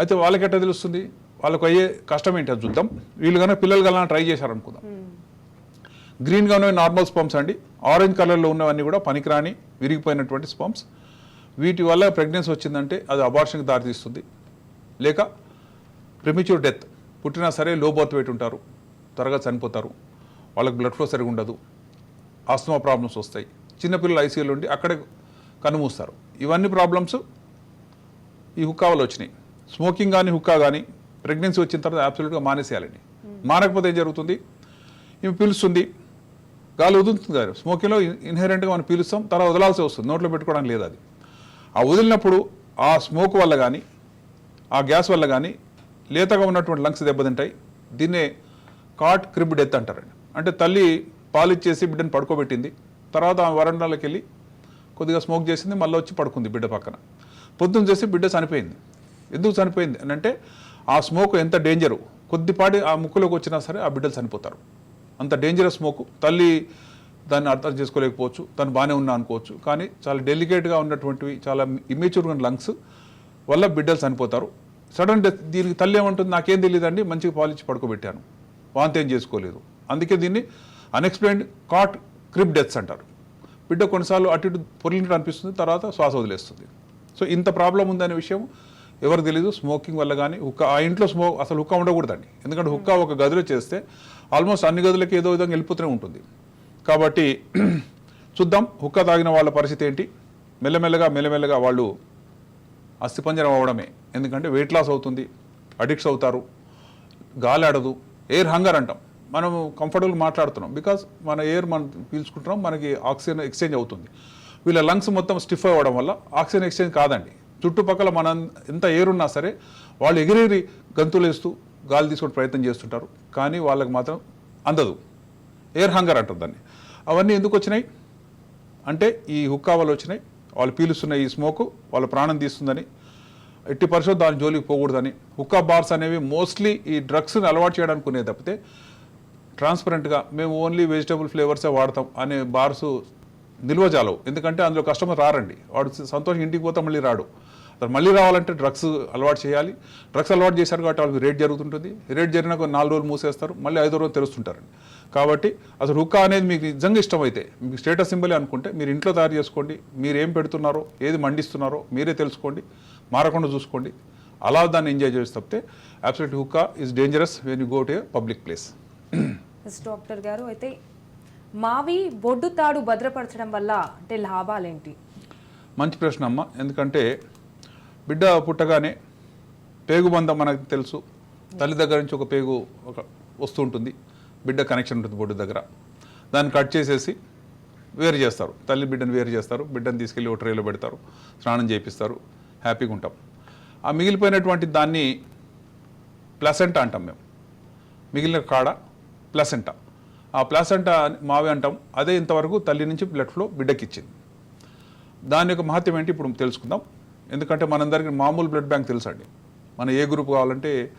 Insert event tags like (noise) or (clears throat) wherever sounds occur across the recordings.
అయితే వాళ్ళకి ఎట్లా తెలుస్తుంది? వాళ్ళకు అయ్యే కష్టం ఏంటి అది చూద్దాం. వీళ్ళు కనుక పిల్లలు కల్లా ట్రై చేశారనుకుందాం. గ్రీన్గా ఉన్నవి నార్మల్ స్పంప్స్ అండి. ఆరెంజ్ కలర్లో ఉన్నవన్నీ కూడా పనికిరాని విరిగిపోయినటువంటి స్పంప్స్ వీటి వల్ల ప్రెగ్నెన్సీ వచ్చిందంటే అది అబార్షన్కి దారితీస్తుంది. లేక ప్రిమిచ్యూర్ డెత్ పుట్టినా సరే లో బర్త్ వెయిట్ ఉంటారు. త్వరగా చనిపోతారు. వాళ్ళకి బ్లడ్ ఫ్లో సరిగా ఉండదు. ఆస్తమా ప్రాబ్లమ్స్ వస్తాయి. చిన్నపిల్లలు ఐసీయూలో ఉండి అక్కడే కనుమూస్తారు. ఇవన్నీ ప్రాబ్లమ్స్ ఈ హుక్కా వల్ల వచ్చినాయి. స్మోకింగ్ కానీ హుక్కా కానీ ప్రెగ్నెన్సీ వచ్చిన తర్వాత అబ్సల్యూట్గా మానేసేయాలండి మానకపోతే ఏం జరుగుతుంది? ఇవి పీలుస్తుంది. గాలి వదులుతుంది కదా. స్మోకింగ్లో ఇన్హెరెంట్గా మనం పీలుస్తాం తర్వాత వదలాల్సి వస్తుంది. నోట్లో పెట్టుకోవడానికి లేదు అది. ఆ వదిలినప్పుడు ఆ స్మోక్ వల్ల కానీ ఆ గ్యాస్ వల్ల కానీ లేతగా ఉన్నటువంటి లంగ్స్ దెబ్బతింటాయి. దీన్నే కాట్ క్రిబ్ డెత్ అంటారండి. అంటే తల్లి పాలిచ్చేసి బిడ్డను పడుకోబెట్టింది. తర్వాత ఆమె వరండాలోకి వెళ్ళి కొద్దిగా స్మోక్ చేసింది మళ్ళీ వచ్చి పడుకుంది బిడ్డ పక్కన. పొద్దున్న చేసి బిడ్డ చనిపోయింది. ఎందుకు చనిపోయింది? అని అంటే ఆ స్మోక్ ఎంత డేంజరు కొద్దిపాటి ఆ ముక్కులోకి వచ్చినా సరే ఆ బిడ్డలు చనిపోతారు. అంత డేంజరస్ స్మోక్ తల్లి దాన్ని అర్థం చేసుకోలేకపోవచ్చు తను బాగానే ఉన్నా అనుకోవచ్చు. కానీ చాలా డెలికేట్గా ఉన్నటువంటివి చాలా ఇమేచ్యూర్గా ఉన్న లంగ్స్ వల్ల బిడ్డలు చనిపోతారు. సడన్ డెత్ దీనికి తల్లి ఏమంటుంది? నాకేం తెలియదండి మంచిగా పాలిచ్చి పడుకోబెట్టాను. వాంతి ఏం చేసుకోలేదు. అందుకే దీన్ని అన్ఎక్స్ప్లెయిన్డ్ కాట్ క్రిప్ డెత్స్ అంటారు. బిడ్డ కొన్నిసార్లు అటు ఇటు పొరిలినట్టు అనిపిస్తుంది తర్వాత శ్వాస వదిలేస్తుంది. సో ఇంత ప్రాబ్లం ఉందనే విషయం ఎవరు తెలీదు స్మోకింగ్ వల్ల కానీ హుక్క ఆ ఇంట్లో స్మో అసలు హుక్క ఉండకూడదండి. ఎందుకంటే హుక్క ఒక గదిలో చేస్తే ఆల్మోస్ట్ అన్ని గదులకి ఏదో విధంగా వెళ్ళిపోతూనే ఉంటుంది. కాబట్టి (clears throat) చూద్దాం హుక్క తాగిన వాళ్ళ పరిస్థితి ఏంటి? మెల్లమెల్లగా మెల్లమెల్లగా వాళ్ళు అస్థిపంజరం అవ్వడమే. ఎందుకంటే వెయిట్ లాస్ అవుతుంది అడిక్ట్స్ అవుతారు గాలి ఆడదు ఎయిర్ హంగర్ అంటాం. మనం కంఫర్టబుల్ మాట్లాడుతున్నాం. బికాస్ మన ఎయిర్ మనం పీల్చుకుంటున్నాం మనకి ఆక్సిజన్ ఎక్స్చేంజ్ అవుతుంది. వీళ్ళ లంగ్స్ మొత్తం స్టిఫ్ అవ్వడం వల్ల ఆక్సిజన్ ఎక్స్చేంజ్ కాదండి. చుట్టుపక్కల మన ఎంత ఏరున్నా ఉన్నా సరే వాళ్ళు ఎగిరెగిరి గంతులేస్తూ గాలి తీసుకునే ప్రయత్నం చేస్తుంటారు. కానీ వాళ్ళకి మాత్రం అందదు. ఎయిర్ హంగర్ అంటారు దాన్ని. అవన్నీ ఎందుకు వచ్చినాయి? అంటే ఈ హుక్కా వాళ్ళు వచ్చినాయి. వాళ్ళు పీలుస్తున్న ఈ స్మోకు వాళ్ళ ప్రాణం తీస్తుందని ఎట్టి పరిస్థితుల్లో దాని జోలికి పోకూడదని. హుక్కా బార్స్ అనేవి మోస్ట్లీ ఈ డ్రగ్స్ని అలవాటు చేయడానికి తప్పితే ట్రాన్స్పరెంట్గా మేము ఓన్లీ వెజిటబుల్ ఫ్లేవర్సే వాడతాం అనే బార్స్ నిల్వ జాలవు. ఎందుకంటే అందులో కస్టమర్ రారండి. వాడు సంతోషం ఇంటికి పోతే మళ్ళీ రాడు. అతను మళ్ళీ రావాలంటే డ్రగ్స్ అలవాటు చేయాలి. డ్రగ్స్ అలవాటు చేశారు కాబట్టి వాళ్ళకి రేట్ జరుగుతుంటుంది. రేట్ జరిగినాక నాలుగు రోజులు మూసేస్తారు. మళ్ళీ ఐదో రోజు తెరుస్తుంటారండి కాబట్టి అసలు హుక్కా అనేది మీకు నిజంగా ఇష్టమైతే మీకు స్టేటస్ సింబలే అనుకుంటే మీరు ఇంట్లో తయారు చేసుకోండి. మీరు ఏం పెడుతున్నారో ఏది మండిస్తున్నారో మీరే తెలుసుకోండి. మారకుండా చూసుకోండి. అలా దాన్ని ఎంజాయ్ చేసి తప్పితే absolute hookah is dangerous when you go to public place doctor గారు అయితే మావి బొడ్డు తాడు భద్రపరచడం వల్ల అంటే లాభాలేంటి? మంచి ప్రశ్న అమ్మ. ఎందుకంటే బిడ్డ పుట్టగానే పేగు బంధం మనకు తెలుసు. తల్లి దగ్గర నుంచి ఒక పేగు ఒక వస్తూ ఉంటుంది బిడ్డ కనెక్షన్ ఉంటుంది బొడ్డు దగ్గర. దాన్ని కట్ చేసేసి వేరు చేస్తారు. తల్లి బిడ్డను వేరు చేస్తారు. బిడ్డను తీసుకెళ్ళి ఒక ట్రేలో పెడతారు. స్నానం చేపిస్తారు. హ్యాపీగా ఉంటాం. ఆ మిగిలిపోయినటువంటి దాన్ని ప్లసెంటా అంటాం మేము. మిగిలిన కాడ ప్లసెంటా. ఆ ప్లసెంటా మావి అంటాం. అదే ఇంతవరకు తల్లి నుంచి బ్లడ్ ఫ్లో బిడ్డకిచ్చింది. దాని యొక్క మహత్యం ఏంటి ఇప్పుడు తెలుసుకుందాం. ఎందుకంటే మనందరికీ మామూలు బ్లడ్ బ్యాంక్ తెలుసండి. మన ఏ గ్రూప్ కావాలంటే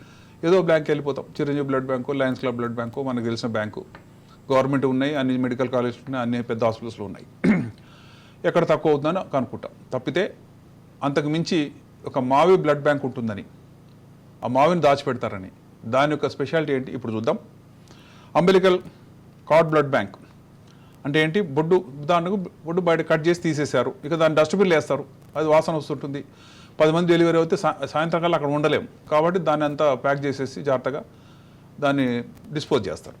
ఏదో బ్యాంక్ వెళ్ళిపోతాం. Chiranjeevi blood bank Lions Club blood bank మనకు తెలిసిన బ్యాంకు. గవర్నమెంట్ ఉన్నాయి అన్ని మెడికల్ కాలేజెస్ ఉన్నాయి అన్ని పెద్ద హాస్పిటల్స్లో ఉన్నాయి. ఎక్కడ తక్కువ అవుతుందని కనుక్కుంటాం. తప్పితే అంతకు మించి ఒక మావి బ్లడ్ బ్యాంక్ ఉంటుందని ఆ మావిని దాచిపెడతారని దాని యొక్క స్పెషాలిటీ ఏంటి ఇప్పుడు చూద్దాం. Umbilical cord blood bank. అంటే ఏంటి? బొడ్డు ఉదాహరణకు బొడ్డు బయట కట్ చేసి తీసేశారు. ఇక దాన్ని డస్ట్బిన్లు వేస్తారు. అది వాసన వస్తుంటుంది. పది మంది డెలివరీ అయితే సాయంత్రం కల్లా అక్కడ ఉండలేము కాబట్టి దాన్ని అంతా ప్యాక్ చేసేసి జాగ్రత్తగా దాన్ని డిస్పోజ్ చేస్తారు.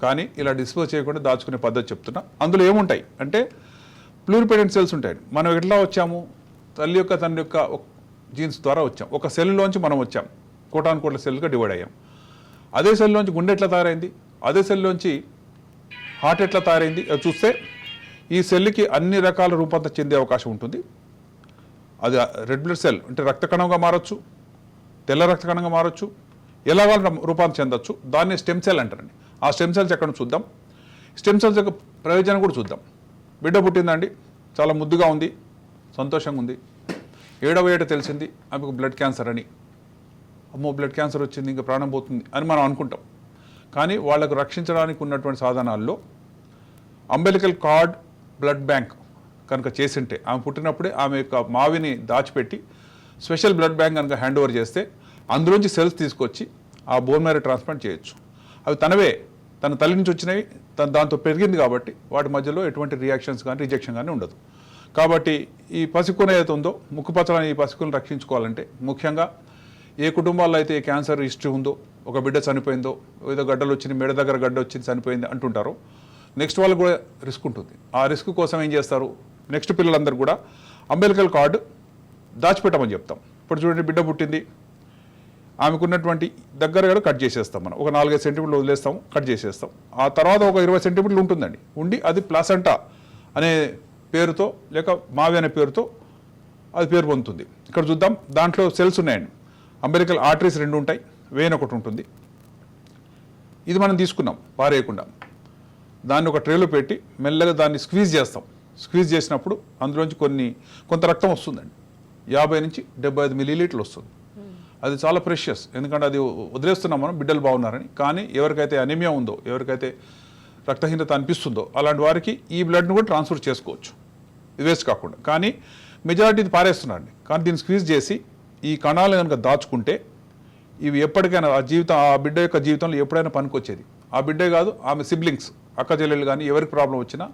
కానీ ఇలా డిస్పోజ్ చేయకుండా దాచుకునే పద్ధతి చెప్తున్నా. అందులో ఏముంటాయి? అంటే ప్లూరిపెడెంట్ సెల్స్ ఉంటాయి. మనం ఎట్లా వచ్చాము? తల్లి యొక్క తండ్రి యొక్క జీన్స్ ద్వారా వచ్చాం. ఒక సెల్లోంచి మనం వచ్చాం. కోటాను కోట్ల సెల్గా డివైడ్ అయ్యాం. అదే సెల్లోంచి గుండె ఎట్లా తయారైంది? అదే సెల్లోంచి హార్ట్ ఎట్లా తయారైంది? అది చూస్తే ఈ సెల్కి అన్ని రకాల రూపాంతరం చెందే అవకాశం ఉంటుంది. అది రెడ్ బ్లడ్ సెల్ అంటే రక్త కణంగా మారచ్చు తెల్ల రక్త కణంగా మారచ్చు ఎలా వాళ్ళ రూపాంతరం చెందొచ్చు. దాన్ని స్టెమ్ సెల్ అంటారండి. ఆ స్టెమ్ సెల్స్ ఎక్కడ నుంచి చూద్దాం. స్టెమ్ సెల్స్ యొక్క ప్రయోజనం కూడా చూద్దాం. బిడ్డ పుట్టిందండి. చాలా ముద్దుగా ఉంది. సంతోషంగా ఉంది. ఏడవ ఏట తెలిసింది ఆమెకు బ్లడ్ క్యాన్సర్ అని. అమ్మో బ్లడ్ క్యాన్సర్ వచ్చింది ఇంకా ప్రాణం పోతుంది అని మనం అనుకుంటాం. కానీ వాళ్ళకు రక్షించడానికి ఉన్నటువంటి సాధనాల్లో అంబెలికల్ కార్డ్ బ్లడ్ బ్యాంక్ కనుక చేసింటే ఆమె పుట్టినప్పుడే ఆమె యొక్క మావిని దాచిపెట్టి స్పెషల్ బ్లడ్ బ్యాంక్ కనుక హ్యాండ్ ఓవర్ చేస్తే అందులోంచి సెల్స్ తీసుకొచ్చి ఆ బోన్ మ్యారో ట్రాన్స్ప్లాంట్ చేయొచ్చు. అవి తనవే తన తల్లి నుంచి వచ్చినవి తన దాంతో పెరిగింది కాబట్టి వాటి మధ్యలో ఎటువంటి రియాక్షన్స్ కానీ రిజెక్షన్ కానీ ఉండదు. కాబట్టి ఈ పసికున ఏదైతే ఉందో ముక్కుపచ్చలని ఈ పసికులను రక్షించుకోవాలంటే ముఖ్యంగా ఏ కుటుంబాల్లో అయితే క్యాన్సర్ హిస్టరీ ఉందో ఒక బిడ్డ చనిపోయిందో ఏదో గడ్డలు వచ్చింది మెడ దగ్గర గడ్డ వచ్చింది చనిపోయింది అంటుంటారు నెక్స్ట్ వాళ్ళకు కూడా రిస్క్ ఉంటుంది. ఆ రిస్క్ కోసం ఏం చేస్తారు? నెక్స్ట్ పిల్లలందరూ కూడా అంబేద్కర్ కార్డు దాచిపెట్టమని చెప్తాం. ఇప్పుడు చూడండి బిడ్డ పుట్టింది. ఆమెకున్నటువంటి దగ్గర కట్ చేసేస్తాం మనం. ఒక నాలుగైదు సెంటీమీటర్లు వదిలేస్తాం కట్ చేసేస్తాం. ఆ తర్వాత ఒక ఇరవై సెంటీమీటర్లు ఉంటుందండి. ఉండి అది ప్లాసంటా అనే పేరుతో లేక మావి అనే పేరుతో అది పేరు పొందుతుంది. ఇక్కడ చూద్దాం. దాంట్లో సెల్స్ ఉన్నాయండి. అంబెరికల్ ఆర్టరీస్ రెండు ఉంటాయి వేన్ ఒకటి ఉంటుంది. ఇది మనం తీసుకున్నాం పారేయకుండా. దాన్ని ఒక ట్రేలో పెట్టి మెల్లగా దాన్ని స్క్వీజ్ చేస్తాం. స్క్వీజ్ చేసినప్పుడు అందులోంచి కొన్ని కొంత రక్తం వస్తుందండి. యాభై నుంచి డెబ్బై ఐదు మిలీలీటర్లు వస్తుంది. అది చాలా ప్రెషియస్ ఎందుకంటే అది వదిలేస్తున్నాం మనం బిడ్డలు బాగున్నారని. కానీ ఎవరికైతే అనిమియా ఉందో ఎవరికైతే రక్తహీనత అనిపిస్తుందో అలాంటి వారికి ఈ బ్లడ్ను కూడా ట్రాన్స్ఫర్ చేసుకోవచ్చు. ఇది వేస్ట్ కాకుండా. కానీ మెజారిటీ ఇది పారేస్తున్నారండి. కానీ దీన్ని స్క్వీజ్ చేసి ఈ కణాలు కనుక దాచుకుంటే ఇవి ఎప్పటికైనా ఆ జీవితం ఆ బిడ్డ యొక్క జీవితంలో ఎప్పుడైనా పనికొచ్చేది. ఆ బిడ్డే కాదు ఆమె సిబ్లింగ్స్ అక్క చెల్లెలు కానీ ఎవరికి ప్రాబ్లం వచ్చినా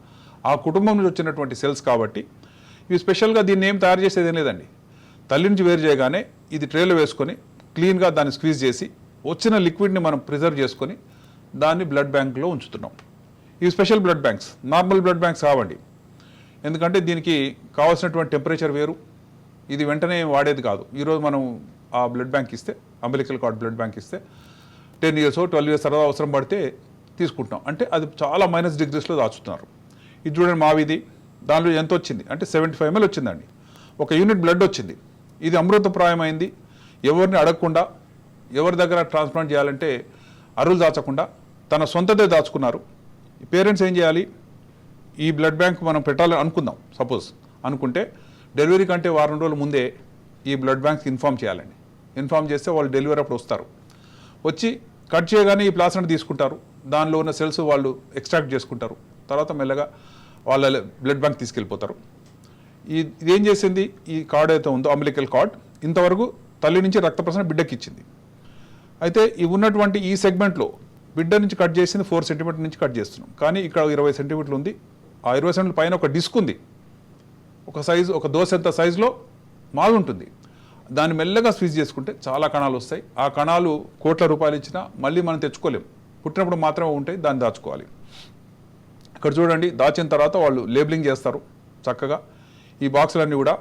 ఆ కుటుంబం నుంచి వచ్చినటువంటి సెల్స్ కాబట్టి ఇవి స్పెషల్గా దీన్ని ఏం తయారు చేసేది ఏం లేదండి. తల్లి నుంచి వేరు చేయగానే ఇది ట్రేలో వేసుకొని క్లీన్గా దాన్ని స్క్వీజ్ చేసి వచ్చిన లిక్విడ్ని మనం ప్రిజర్వ్ చేసుకొని దాన్ని బ్లడ్ బ్యాంక్లో ఉంచుతున్నాం. ఇవి special blood banks normal blood banks కావండి. ఎందుకంటే దీనికి కావాల్సినటువంటి టెంపరేచర్ వేరు ఇది వెంటనే వాడేది కాదు. ఈరోజు మనం ఆ బ్లడ్ బ్యాంక్ ఇస్తే అంబలికల్ కార్డ్ బ్లడ్ బ్యాంక్ ఇస్తే టెన్ ఇయర్స్ ట్వెల్వ్ ఇయర్స్ తర్వాత అవసరం పడితే తీసుకుంటాం అంటే అది చాలా మైనస్ డిగ్రీస్లో దాచుతున్నారు. ఇది చూడండి మావిది. దానిలో ఎంత వచ్చింది? అంటే సెవెంటీ ఫైవ్ ఎంఎల్ వచ్చిందండి. ఒక యూనిట్ బ్లడ్ వచ్చింది. ఇది అమృతప్రాయమైంది. ఎవరిని అడగకుండా ఎవరి దగ్గర ట్రాన్స్ప్లాంట్ చేయాలంటే అరువులు దాచకుండా తన సొంతదే దాచుకున్నారు. పేరెంట్స్ ఏం చేయాలి? ఈ బ్లడ్ బ్యాంక్ మనం పెట్టాలని అనుకుందాం. సపోజ్ అనుకుంటే డెలివరీ కంటే వారం రోజుల ముందే ఈ బ్లడ్ బ్యాంక్కి ఇన్ఫామ్ చేయాలండి. ఇన్ఫామ్ చేస్తే వాళ్ళు డెలివరీ అప్పుడు వస్తారు. వచ్చి కట్ చేయగానే ఈ ప్లాస్ని తీసుకుంటారు. దానిలో ఉన్న సెల్స్ వాళ్ళు ఎక్స్ట్రాక్ట్ చేసుకుంటారు. తర్వాత మెల్లగా వాళ్ళ బ్లడ్ బ్యాంక్ తీసుకెళ్ళిపోతారు. ఈ ఇదేం చేసింది? ఈ కార్డ్ అయితే ఉందో అంబలికల్ కార్డ్ ఇంతవరకు తల్లి నుంచి రక్త ప్రసరణ బిడ్డకి ఇచ్చింది. అయితే ఈ ఉన్నటువంటి ఈ సెగ్మెంట్లో బిడ్డ నుంచి కట్ చేసింది ఫోర్ సెంటీమీటర్ నుంచి కట్ చేస్తున్నాం. కానీ ఇక్కడ ఇరవై సెంటీమీటర్లు ఉంది. ఆ ఇరవై సెంటీమీటర్ పైన ఒక డిస్క్ ఉంది. ఒక సైజు ఒక దోశ ఎంత సైజులో మాది ఉంటుంది దాన్ని మెల్లగా స్విచ్ చేసుకుంటే చాలా కణాలు వస్తాయి. ఆ కణాలు కోట్ల రూపాయలు ఇచ్చినా మళ్ళీ మనం తెచ్చుకోలేం. పుట్టినప్పుడు మాత్రమే ఉంటాయి దాన్ని దాచుకోవాలి. ఇక్కడ చూడండి దాచిన తర్వాత వాళ్ళు లేబులింగ్ చేస్తారు చక్కగా. ఈ బాక్సులన్నీ కూడా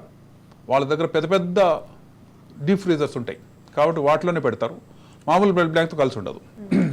వాళ్ళ దగ్గర పెద్ద పెద్ద డీప్ ఫ్రీజర్స్ ఉంటాయి. కాబట్టి వాటిలోనే పెడతారు. మామూలు బ్లడ్ బ్లాంక్తో కలిసి ఉండదు.